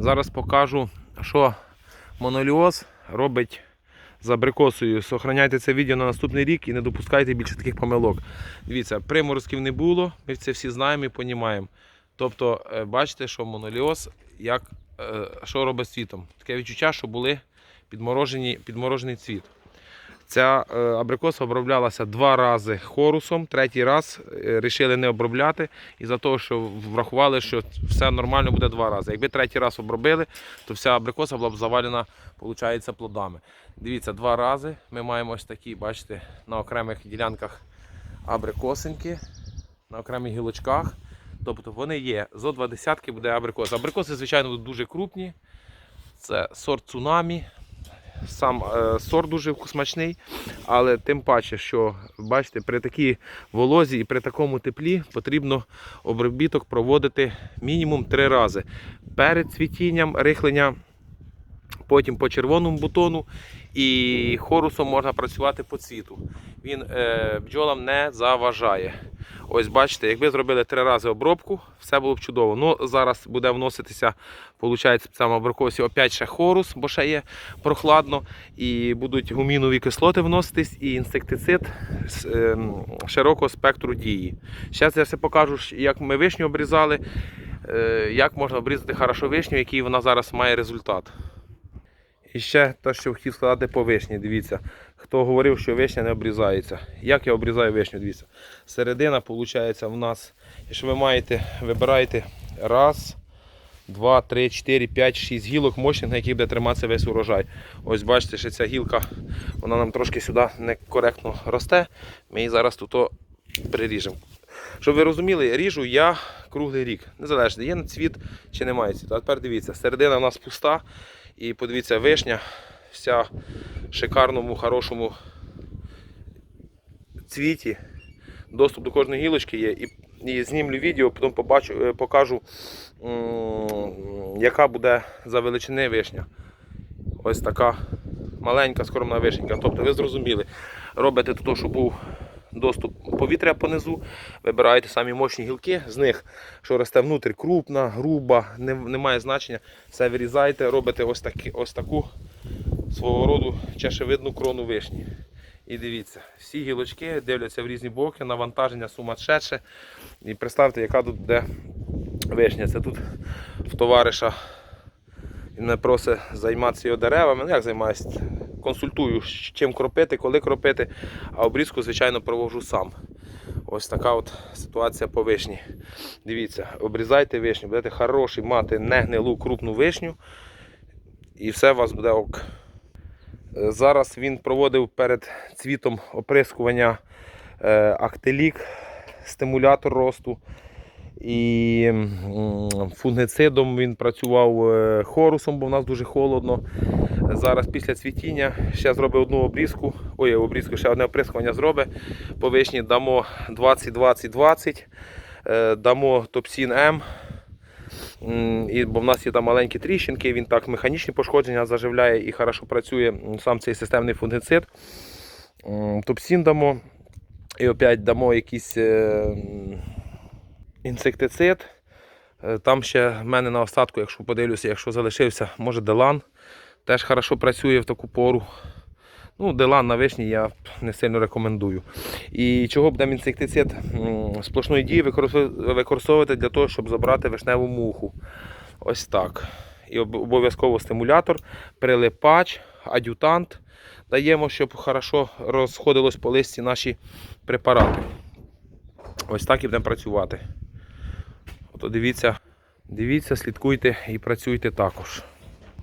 Зараз покажу, що моноліоз робить з абрикосою. Сохраняйте це відео на наступний рік і не допускайте більше таких помилок. Дивіться, приморозків не було, ми це всі знаємо і розуміємо. Тобто, е, бачите, що моноліоз як, е, що робить з цвітом. Таке відчуття, що були підморожені, підморожений цвіт. Ця е, абрикоса оброблялася два рази хорусом, третій раз вирішили не обробляти, із-за того, що врахували, що все нормально буде два рази. Якби третій раз обробили, то вся абрикоса була б завалена, виходить, плодами. Дивіться, два рази ми маємо ось такі, бачите, на окремих ділянках абрикосинки, на окремих гілочках. Тобто вони є. Зо два десятки буде абрикос. Абрикоси, звичайно, дуже крупні. Це сорт цунамі. Сам е, сорт дуже смачний, але тим паче, що бачите, при такій волозі і при такому теплі потрібно обробіток проводити мінімум три рази. Перед цвітінням рихлення, потім по червоному бутону і хорусом можна працювати по цвіту. Він е, бджолам не заважає. Ось бачите, якби зробили три рази обробку, все було б чудово. Ну, зараз буде вноситися, виходить, в цьому опять ще хорус, бо ще є прохладно. І будуть гумінові кислоти вноситись і інсектицид з е, широкого спектру дії. Зараз я все покажу, як ми вишню обрізали, е, як можна обрізати хорошо вишню, який вона зараз має результат. І ще те, що хотів сказати по вишні, дивіться. Хто говорив, що вишня не обрізається. Як я обрізаю вишню, дивіться. Середина, виходить, в нас, якщо ви маєте, вибираєте раз, два, три, чотири, п'ять, шість гілок мощних, на яких буде триматися весь урожай. Ось бачите, що ця гілка, вона нам трошки сюди некоректно росте. Ми її зараз тут приріжемо. Щоб ви розуміли, ріжу я круглий рік. Незалежно, є цвіт чи немає цвіту. А тепер дивіться, середина в нас пуста. І подивіться, вишня вся в шикарному, хорошому цвіті. Доступ до кожної гілочки є. І, і знімлю відео, потім побачу, е, покажу, яка буде за величини вишня. Ось така маленька, скромна вишенька. Тобто ви зрозуміли, робите то, щоб був доступ повітря понизу, вибираєте самі мощні гілки, з них, що росте внутрі, крупна, груба, не, не має значення. Все вирізаєте, робите ось, такі, ось таку свого роду чашевидну крону вишні. І дивіться, всі гілочки дивляться в різні боки, навантаження сумасшедше. І представте, яка тут буде вишня. Це тут в товариша він мене просить займатися його деревами. Ну як займаюся? Консультую, чим кропити, коли кропити, а обрізку, звичайно, провожу сам. Ось така от ситуація по вишні. Дивіться, обрізайте вишню, будете хороший мати негнилу крупну вишню, і все у вас буде ок. Е, Зараз він проводив перед цвітом оприскування е, актелік, стимулятор росту. І фунгицидом він працював е, хорусом, бо в нас дуже холодно. Зараз після цвітіння ще зробить одну обрізку. Ой, обрізку, ще одне оприскування зробить. По вишні дамо 20-20-20, е, дамо Топсін М. Бо в нас є там маленькі тріщинки, він так механічні пошкодження заживляє і хорошо працює сам цей системний фунгицид. Топсін дамо. І опять дамо якийсь е, інсектицид. Е, Там ще в мене на остатку, якщо подивлюся, якщо залишився, може Делан. Теж хорошо працює в таку пору. Ну, Делан на вишні я не сильно рекомендую. І чого будемо інсектицид сплошної дії використовувати- для того, щоб забрати вишневу муху. Ось так. І обов'язково стимулятор, прилипач, ад'ютант даємо, щоб хорошо розходилось по листі наші препарати. Ось так і будемо працювати. Ото дивіться, дивіться, слідкуйте і працюйте також.